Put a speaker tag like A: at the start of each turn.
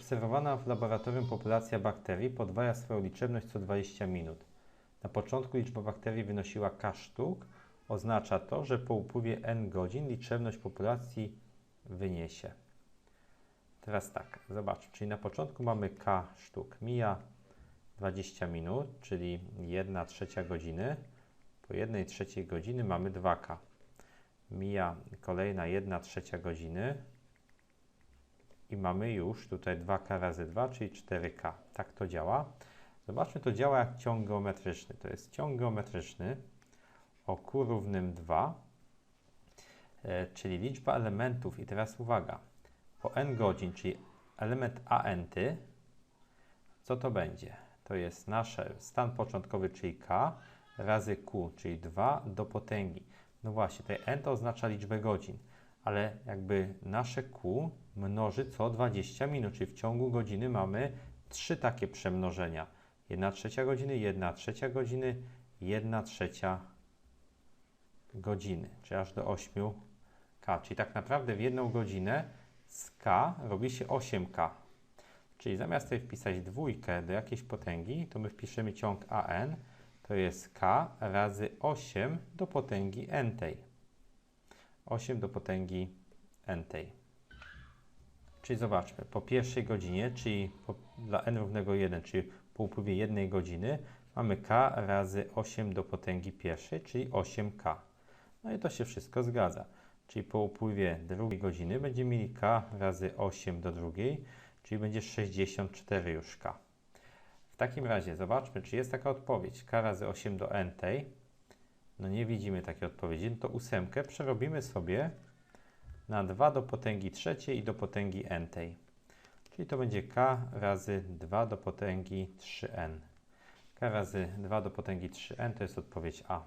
A: Obserwowana w laboratorium populacja bakterii podwaja swoją liczebność co 20 minut. Na początku liczba bakterii wynosiła k sztuk. Oznacza to, że po upływie n godzin liczebność populacji wyniesie. Teraz tak, zobaczmy. Czyli na początku mamy k sztuk. Mija 20 minut, czyli 1 trzecia godziny. Po 1 trzeciej godziny mamy 2k. Mija kolejna 1 trzecia godziny i mamy już tutaj 2k razy 2, czyli 4k. Tak to działa. Zobaczmy, to działa jak ciąg geometryczny. To jest ciąg geometryczny o q równym 2, e, czyli liczba elementów. I teraz uwaga, po n godzin, czyli element anty, co to będzie? To jest nasz stan początkowy, czyli k, razy q, czyli 2 do potęgi. No właśnie, tutaj n to oznacza liczbę godzin, ale jakby nasze q mnoży co 20 minut, czyli w ciągu godziny mamy trzy takie przemnożenia. 1 trzecia godziny, 1 trzecia godziny, 1 trzecia godziny, czyli aż do 8k. Czyli tak naprawdę w jedną godzinę z k robi się 8k. Czyli zamiast tutaj wpisać dwójkę do jakiejś potęgi, to my wpiszemy ciąg an, to jest k razy 8 do potęgi n tej. 8 do potęgi n tej. Czyli zobaczmy, po pierwszej godzinie, czyli po, dla n równego 1, czyli po upływie jednej godziny, mamy k razy 8 do potęgi pierwszej, czyli 8k. No i to się wszystko zgadza. Czyli po upływie drugiej godziny będziemy mieli k razy 8 do drugiej, czyli będzie 64 już k. W takim razie zobaczmy, czy jest taka odpowiedź. k razy 8 do n tej. No nie widzimy takiej odpowiedzi. No to ósemkę przerobimy sobie na 2 do potęgi trzeciej i do potęgi n tej. Czyli to będzie k razy 2 do potęgi 3n. k razy 2 do potęgi 3n to jest odpowiedź A.